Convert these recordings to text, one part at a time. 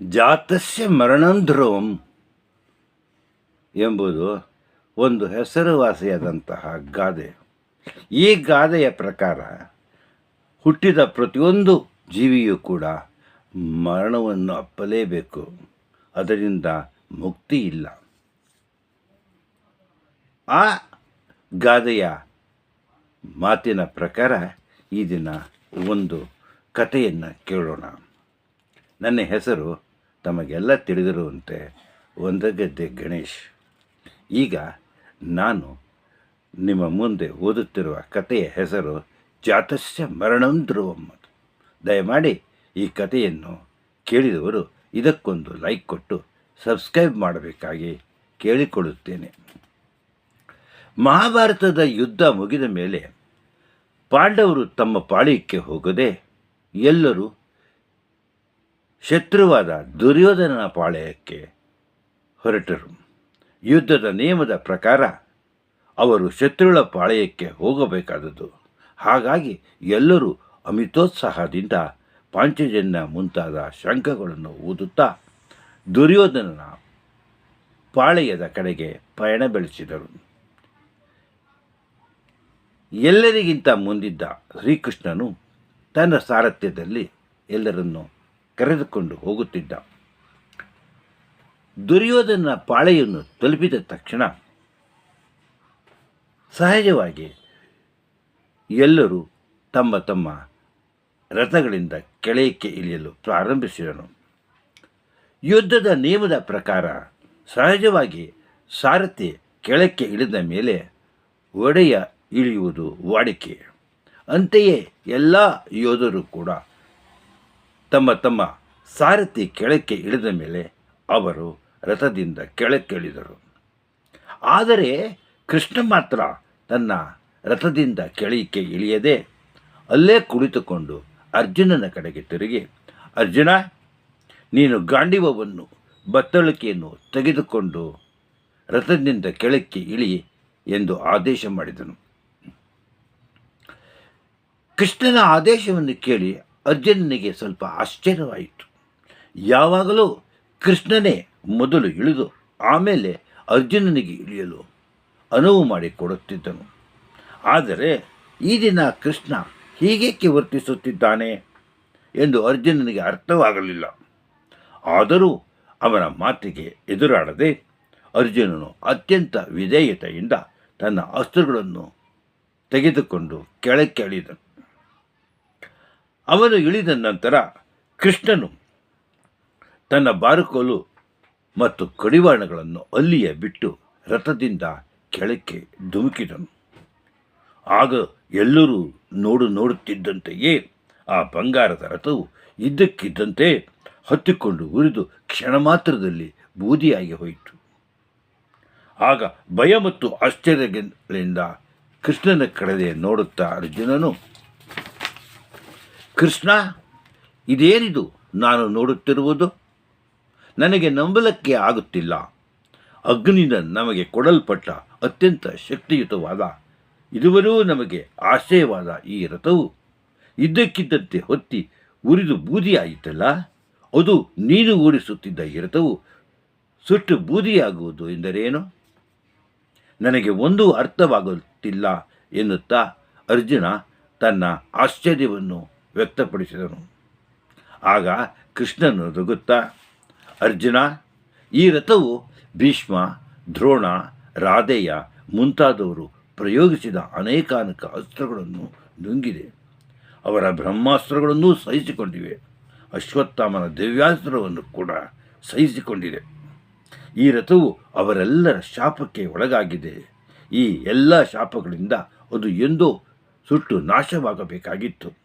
ಜಾತಸ್ಯ ಮರಣಂಧ್ರುವಂ ಎಂಬುದು ಒಂದು ಹೆಸರುವಾಸಿಯಾದಂತಹ ಗಾದೆ. ಈ ಗಾದೆಯ ಪ್ರಕಾರ ಹುಟ್ಟಿದ ಪ್ರತಿಯೊಂದು ಜೀವಿಯೂ ಕೂಡ ಮರಣವನ್ನು ಅಪ್ಪಲೇಬೇಕು. ಅದರಿಂದ ಮುಕ್ತಿ ಇಲ್ಲ. ಆ ಗಾದೆಯ ಮಾತಿನ ಪ್ರಕಾರ ಈ ದಿನ ಒಂದು ಕಥೆಯನ್ನು ಕೇಳೋಣ. ನನ್ನ ಹೆಸರು ತಮಗೆಲ್ಲ ತಿಳಿದಿರುವಂತೆ ಒಂದಗದ್ದೆ ಗಣೇಶ್. ಈಗ ನಾನು ನಿಮ್ಮ ಮುಂದೆ ಓದುತ್ತಿರುವ ಕಥೆಯ ಹೆಸರು ಜಾತಸ್ಯ ಮರಣಂ ಧ್ರುವಂ ದಯಮಾಡಿ ಈ ಕಥೆಯನ್ನು ಕೇಳಿದವರು ಇದಕ್ಕೊಂದು ಲೈಕ್ ಕೊಟ್ಟು ಸಬ್ಸ್ಕ್ರೈಬ್ ಮಾಡಬೇಕಾಗಿ ಕೇಳಿಕೊಳ್ಳುತ್ತೇನೆ. ಮಹಾಭಾರತದ ಯುದ್ಧ ಮುಗಿದ ಮೇಲೆ ಪಾಂಡವರು ತಮ್ಮ ಪಾಳ್ಯಕ್ಕೆ ಹೋಗದೆ ಎಲ್ಲರೂ ಶತ್ರುವಾದ ದುರ್ಯೋಧನನ ಪಾಳಯಕ್ಕೆ ಹೊರಟರು. ಯುದ್ಧದ ನಿಯಮದ ಪ್ರಕಾರ ಅವರು ಶತ್ರುಗಳ ಪಾಳಯಕ್ಕೆ ಹೋಗಬೇಕಾದದ್ದು ಹಾಗಾಗಿ ಎಲ್ಲರೂ ಅಮಿತೋತ್ಸಾಹದಿಂದ ಪಾಂಚಜನ್ಯ ಮುಂತಾದ ಶಂಖಗಳನ್ನು ಊದುತ್ತಾ ದುರ್ಯೋಧನನ ಪಾಳೆಯದ ಕಡೆಗೆ ಪಯಣ ಬೆಳೆಸಿದರು. ಎಲ್ಲರಿಗಿಂತ ಮುಂದಿದ್ದ ಶ್ರೀಕೃಷ್ಣನು ತನ್ನ ಸಾರಥ್ಯದಲ್ಲಿ ಎಲ್ಲರನ್ನು ಕರೆದುಕೊಂಡು ಹೋಗುತ್ತಿದ್ದ. ದುರ್ಯೋಧನ ಪಾಳೆಯನ್ನು ತಲುಪಿದ ತಕ್ಷಣ ಸಹಜವಾಗಿ ಎಲ್ಲರೂ ತಮ್ಮ ತಮ್ಮ ರಥಗಳಿಂದ ಕೆಳಕ್ಕೆ ಇಳಿಯಲು ಪ್ರಾರಂಭಿಸಿದನು. ಯುದ್ಧದ ನಿಯಮದ ಪ್ರಕಾರ ಸಹಜವಾಗಿ ಸಾರಥಿ ಕೆಳಕ್ಕೆ ಇಳಿದ ಮೇಲೆ ಒಡೆಯ ಇಳಿಯುವುದು ವಾಡಿಕೆ. ಅಂತೆಯೇ ಎಲ್ಲ ಯೋಧರು ಕೂಡ ತಮ್ಮ ತಮ್ಮ ಸಾರಥಿ ಕೆಳಕ್ಕೆ ಇಳಿದ ಮೇಲೆ ಅವರು ರಥದಿಂದ ಕೆಳಕ್ಕೆ ಇಳಿದರು ಆದರೆ ಕೃಷ್ಣ ಮಾತ್ರ ತನ್ನ ರಥದಿಂದ ಕೆಳಕ್ಕೆ ಇಳಿಯದೆ ಅಲ್ಲೇ ಕುಳಿತುಕೊಂಡು ಅರ್ಜುನನ ಕಡೆಗೆ ತಿರುಗಿ, ಅರ್ಜುನ, ನೀನು ಗಾಂಡಿವವನ್ನು ಬತ್ತಳಿಕೆಯನ್ನು ತೆಗೆದುಕೊಂಡು ರಥದಿಂದ ಕೆಳಕ್ಕೆ ಇಳಿ ಎಂದು ಆದೇಶ ಮಾಡಿದನು. ಕೃಷ್ಣನ ಆದೇಶವನ್ನು ಕೇಳಿ ಅರ್ಜುನನಿಗೆ ಸ್ವಲ್ಪ ಆಶ್ಚರ್ಯವಾಯಿತು. ಯಾವಾಗಲೂ ಕೃಷ್ಣನೇ ಮೊದಲು ಇಳಿದು ಆಮೇಲೆ ಅರ್ಜುನನಿಗೆ ಇಳಿಯಲು ಅನುವು ಮಾಡಿಕೊಡುತ್ತಿದ್ದನು ಆದರೆ ಈ ದಿನ ಕೃಷ್ಣ ಹೀಗೇಕೆ ವರ್ತಿಸುತ್ತಿದ್ದಾನೆ ಎಂದು ಅರ್ಜುನನಿಗೆ ಅರ್ಥವಾಗಲಿಲ್ಲ. ಆದರೂ ಅವನ ಮಾತಿಗೆ ಎದುರಾಡದೆ ಅರ್ಜುನನು ಅತ್ಯಂತ ವಿಧೇಯತೆಯಿಂದ ತನ್ನ ಅಸ್ತ್ರಗಳನ್ನು ತೆಗೆದುಕೊಂಡು ಕೆಳಕ್ಕೆ ಇಳಿದನು ಅವನು ಇಳಿದ ನಂತರ ಕೃಷ್ಣನು ತನ್ನ ಬಾರುಕೋಲು ಮತ್ತು ಕಡಿವಾಣಗಳನ್ನು ಅಲ್ಲಿಯೇ ಬಿಟ್ಟು ರಥದಿಂದ ಕೆಳಕ್ಕೆ ಧುಮುಕಿದನು. ಆಗ ಎಲ್ಲರೂ ನೋಡು ನೋಡುತ್ತಿದ್ದಂತೆಯೇ ಆ ಬಂಗಾರದ ರಥವು ಇದ್ದಕ್ಕಿದ್ದಂತೆ ಹತ್ತಿಕೊಂಡು ಉರಿದು ಕ್ಷಣ ಮಾತ್ರದಲ್ಲಿ ಬೂದಿಯಾಗಿ ಹೋಯಿತು. ಆಗ ಭಯ ಮತ್ತು ಆಶ್ಚರ್ಯಗಳಿಂದ ಕೃಷ್ಣನ ಕಡೆಗೆ ನೋಡುತ್ತಾ ಅರ್ಜುನನು ಕೃಷ್ಣ, ಇದೇನಿದು ನಾನು ನೋಡುತ್ತಿರುವುದು? ನನಗೆ ನಂಬಲಕ್ಕೆ ಆಗುತ್ತಿಲ್ಲ. ಅಗ್ನಿಯಿಂದ ನಮಗೆ ಕೊಡಲ್ಪಟ್ಟ ಅತ್ಯಂತ ಶಕ್ತಿಯುತವಾದ ಇದುವರೂ ನಮಗೆ ಆಶ್ರಯವಾದ ಈ ರಥವು ಇದ್ದಕ್ಕಿದ್ದಂತೆ ಹೊತ್ತಿ ಉರಿದು ಬೂದಿಯಾಯಿತಲ್ಲ? ಅದು ನೀನು ಓಡಿಸುತ್ತಿದ್ದ ಈ ರಥವು ಸುಟ್ಟು ಬೂದಿಯಾಗುವುದು ಎಂದರೇನು? ನನಗೆ ಒಂದೂ ಅರ್ಥವಾಗುತ್ತಿಲ್ಲ ಎನ್ನುತ್ತಾ ಅರ್ಜುನ ತನ್ನ ಆಶ್ಚರ್ಯವನ್ನು ವ್ಯಕ್ತಪಡಿಸಿದನು. ಆಗ ಕೃಷ್ಣನು ನಗುತ್ತಾ ಅರ್ಜುನ, ಈ ರಥವು ಭೀಷ್ಮ, ದ್ರೋಣ, ರಾಧೆಯ ಮುಂತಾದವರು ಪ್ರಯೋಗಿಸಿದ ಅನೇಕಾನೇಕ ಅಸ್ತ್ರಗಳನ್ನು ನುಂಗಿದೆ. ಅವರ ಬ್ರಹ್ಮಾಸ್ತ್ರಗಳನ್ನೂ ಸಹಿಸಿಕೊಂಡಿವೆ. ಅಶ್ವತ್ಥಾಮನ ದಿವ್ಯಾಸ್ತ್ರವನ್ನು ಕೂಡ ಸಹಿಸಿಕೊಂಡಿದೆ. ಈ ರಥವು ಅವರೆಲ್ಲರ ಶಾಪಕ್ಕೆ ಒಳಗಾಗಿದೆ. ಈ ಎಲ್ಲ ಶಾಪಗಳಿಂದ ಅದು ಎಂದೋ ಸುಟ್ಟು ನಾಶವಾಗಬೇಕಾಗಿತ್ತು.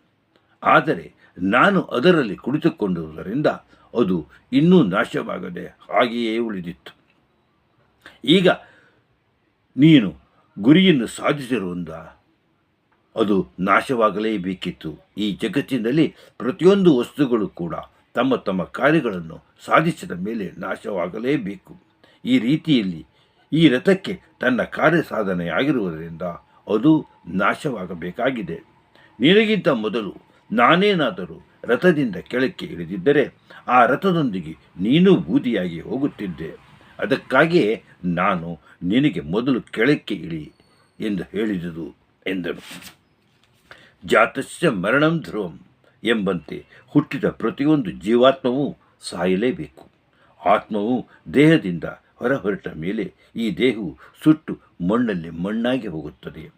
ಆದರೆ ನಾನು ಅದರಲ್ಲಿ ಕುಳಿತುಕೊಂಡಿರುವುದರಿಂದ ಅದು ಇನ್ನೂ ನಾಶವಾಗದೆ ಹಾಗೆಯೇ ಉಳಿದಿತ್ತು. ಈಗ ನೀನು ಗುರಿಯನ್ನು ಸಾಧಿಸಿರುವುದ ಅದು. ನಾಶವಾಗಲೇಬೇಕಿತ್ತು ಈ ಜಗತ್ತಿನಲ್ಲಿ ಪ್ರತಿಯೊಂದು ವಸ್ತುಗಳು ಕೂಡ ತಮ್ಮ ತಮ್ಮ ಕಾರ್ಯಗಳನ್ನು ಸಾಧಿಸಿದ ಮೇಲೆ ನಾಶವಾಗಲೇಬೇಕು ಈ ರೀತಿಯಲ್ಲಿ ಈ ರಥಕ್ಕೆ ತನ್ನ ಕಾರ್ಯ ಸಾಧನೆಯಾಗಿರುವುದರಿಂದ ಅದು ನಾಶವಾಗಬೇಕಾಗಿದೆ. ನಿನಗಿಂತ ಮೊದಲು ನಾನೇನಾದರೂ ರಥದಿಂದ ಕೆಳಕ್ಕೆ ಇಳಿದಿದ್ದರೆ ಆ ರಥದೊಂದಿಗೆ ನೀನೂ ಬೂದಿಯಾಗಿ ಹೋಗುತ್ತಿದ್ದೆ. ಅದಕ್ಕಾಗಿಯೇ ನಾನು ನಿನಗೆ ಮೊದಲು ಕೆಳಕ್ಕೆ ಇಳಿ ಎಂದು ಹೇಳಿದುದು ಎಂದನು. ಜಾತಸ್ಯ ಮರಣಂ ಧ್ರುವಂ ಎಂಬಂತೆ ಹುಟ್ಟಿದ ಪ್ರತಿಯೊಂದು ಜೀವಾತ್ಮವೂ ಸಾಯಲೇಬೇಕು. ಆತ್ಮವು ದೇಹದಿಂದ ಹೊರಹೊರಟ ಮೇಲೆ ಈ ದೇಹವು ಸುಟ್ಟು ಮಣ್ಣಲ್ಲಿ ಮಣ್ಣಾಗಿ ಹೋಗುತ್ತದೆ.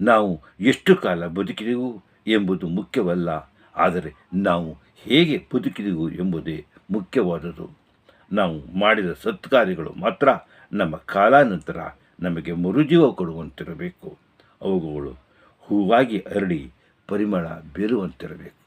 ನಾವು ಎಷ್ಟು ಕಾಲ ಬದುಕಿದೆವು? ಎಂಬುದು ಮುಖ್ಯವಲ್ಲ. ಆದರೆ ನಾವು ಹೇಗೆ ಬದುಕಿದೆವು ಎಂಬುದೇ ಮುಖ್ಯವಾದುದು ನಾವು ಮಾಡಿದ ಸತ್ಕಾರ್ಯಗಳು ಮಾತ್ರ ನಮ್ಮ ಕಾಲಾನಂತರ ನಮಗೆ ಮರುಜೀವ ಕೊಡುವಂತಿರಬೇಕು. ಅವುಗಳು ಹೂವಾಗಿ ಅರಳಿ ಪರಿಮಳ ಬೀರುವಂತಿರಬೇಕು.